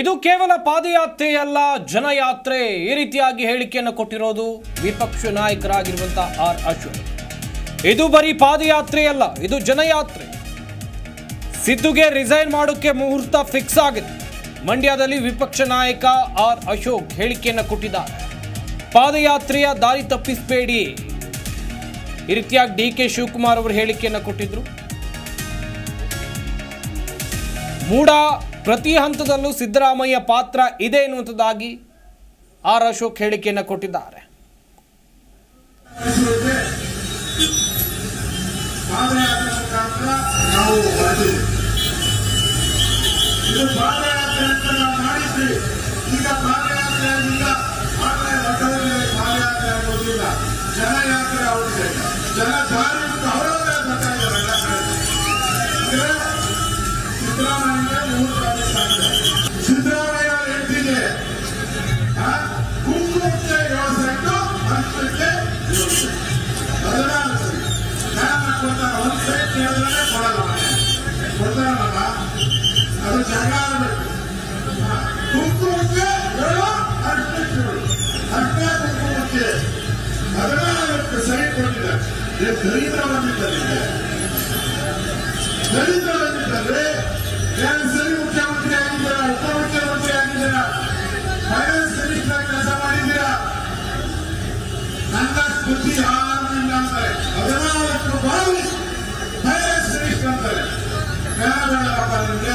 ಇದು ಕೇವಲ ಪಾದಯಾತ್ರೆಯಲ್ಲ, ಜನಯಾತ್ರೆ. ಈ ರೀತಿಯಾಗಿ ಹೇಳಿಕೆಯನ್ನು ಕೊಟ್ಟಿರೋದು ವಿಪಕ್ಷ ನಾಯಕರಾಗಿರುವಂತಹ ಆರ್ ಅಶೋಕ್ ಇದು ಬರೀ ಪಾದಯಾತ್ರೆಯಲ್ಲ, ಇದು ಜನಯಾತ್ರೆ. ಸಿದ್ದುಗೆ ರಿಸೈನ್ ಮಾಡೋಕ್ಕೆ ಮುಹೂರ್ತ ಫಿಕ್ಸ್ ಆಗಿದೆ. ಮಂಡ್ಯದಲ್ಲಿ ವಿಪಕ್ಷ ನಾಯಕ ಆರ್ ಅಶೋಕ್ ಹೇಳಿಕೆಯನ್ನು ಕೊಟ್ಟಿದ್ದಾರೆ. ಪಾದಯಾತ್ರೆಯ ದಾರಿ ತಪ್ಪಿಸಬೇಡಿ. ಈ ರೀತಿಯಾಗಿ ಡಿ ಕೆ ಶಿವಕುಮಾರ್ ಅವರು ಹೇಳಿಕೆಯನ್ನು ಕೊಟ್ಟಿದ್ರು. ಮೂಡ ಪ್ರತಿ ಹಂತದಲ್ಲೂ ಸಿದ್ದರಾಮಯ್ಯ ಪಾತ್ರ ಇದೆ ಎನ್ನುವಂಥದ್ದಾಗಿ ಆರ್ ಅಶೋಕ್ ಹೇಳಿಕೆಯನ್ನು ಕೊಟ್ಟಿದ್ದಾರೆ. ಜನ ಯಾತ್ರೆ ನಾವು ಕುಂಕುಮಕ್ಕೆ ಹೇಳು ಅಷ್ಟಕ್ಕೆ ಹೇಳು ಅಷ್ಟೇ ಕುಂಕುಮಕ್ಕೆ ಹದಿನಾಲ್ಕು ಸೈಟ್ ಕೊಟ್ಟಿದ್ದಾರೆ ಇದು ದರಿದ್ರ ಬಂದಿದ್ದಾರೆ ದರಿದ್ರ ಬಂದಿದ್ದಾರೆ ಏನು ಸರಿ ಮುಖ್ಯಮಂತ್ರಿ ಆಗಿದ್ದೀರಾ ಉಪಮುಖ್ಯಮಂತ್ರಿ ಆಗಿದ್ದೀರಾ ಫೈನಾನ್ಸ್ ಮಿನಿಸ್ಟರ್ ಕೆಲಸ ಮಾಡಿದ್ದೀರಾ ನನ್ನ ಬುದ್ಧಿ ಯಾರು ಇಲ್ಲ ಅಂತಾರೆ ಹದಿನಾಲ್ಕು ಬಾರಿ ಫೈನಾನ್ಸ್ ಮಿನಿಸ್ಟರ್ ಅಂತಾರೆ ಬೇಡ ಬೇಡಪ್ಪ ನಿಮಗೆ